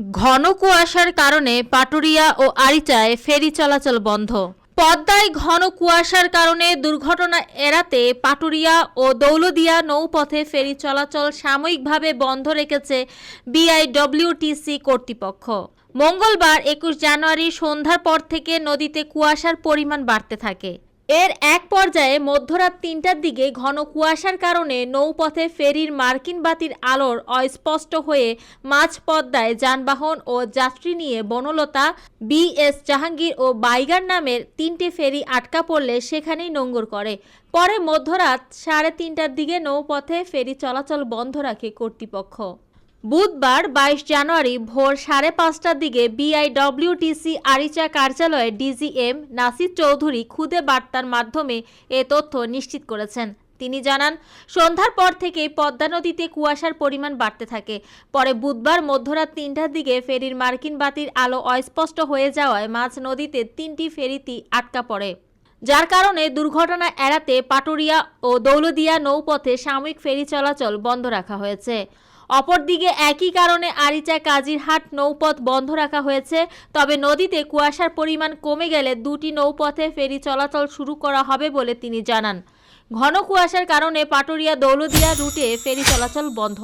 ঘন কুয়াশার কারণে পাটুরিয়া ও আরিচায় ফেরি চলাচল বন্ধ। পদ্মায় ঘন কুয়াশার কারণে দুর্ঘটনা এড়াতে পাটুরিয়া ও দৌলদিয়া নৌপথে ফেরি চলাচল সাময়িকভাবে বন্ধ রেখেছে বিআইডব্লিউটিসি কর্তৃপক্ষ। মঙ্গলবার একুশ জানুয়ারি সন্ধ্যার পর থেকে নদীতে কুয়াশার পরিমাণ বাড়তে থাকে। এর এক পর্যায়ে মধ্যরাত তিনটার দিকে ঘন কুয়াশার কারণে নৌপথে ফেরির মার্কিন বাতির আলোর অস্পষ্ট হয়ে মাঝ পদ্মায় যানবাহন ও যাত্রী নিয়ে বনলতা বিএস জাহাঙ্গীর ও বাইগার নামের তিনটি ফেরি আটকা পড়লে সেখানেই নোঙ্গর করে। পরে মধ্যরাত সাড়ে তিনটার দিকে নৌপথে ফেরি চলাচল বন্ধ রাখে কর্তৃপক্ষ। বুধবার বাইশ জানুয়ারি ভোর সাড়ে পাঁচটার দিকে বিআইডব্লিউটিসি আরিচা কার্যালয়ে ডিজিএম নাসির চৌধুরী খুদে বার্তার মাধ্যমে এ তথ্য নিশ্চিত করেছেন। তিনি জানান, সন্ধ্যার পর থেকে পদ্মা নদীতে কুয়াশার পরিমাণ বাড়তে থাকে। পরে বুধবার মধ্যরাত তিনটার দিকে ফেরির মার্কিন বাতির আলো অস্পষ্ট হয়ে যাওয়ায় মাঝ নদীতে তিনটি ফেরিতি আটকা পড়ে। যার কারণে দুর্ঘটনা এড়াতে পাটুরিয়া ও দৌলদিয়া নৌপথে সাময়িক ফেরি চলাচল বন্ধ রাখা হয়েছে। অপরদিকে একই কারণে আরিচা কাজিরহাট নৌপথ বন্ধ রাখা হয়েছে। তবে নদীতে কুয়াশার পরিমাণ কমে গেলে দুটি নৌপথে ফেরি চলাচল শুরু করা হবে বলে তিনি জানান। ঘন কুয়াশার কারণে পাটুরিয়া দৌলদিয়া রুটে ফেরি চলাচল বন্ধ।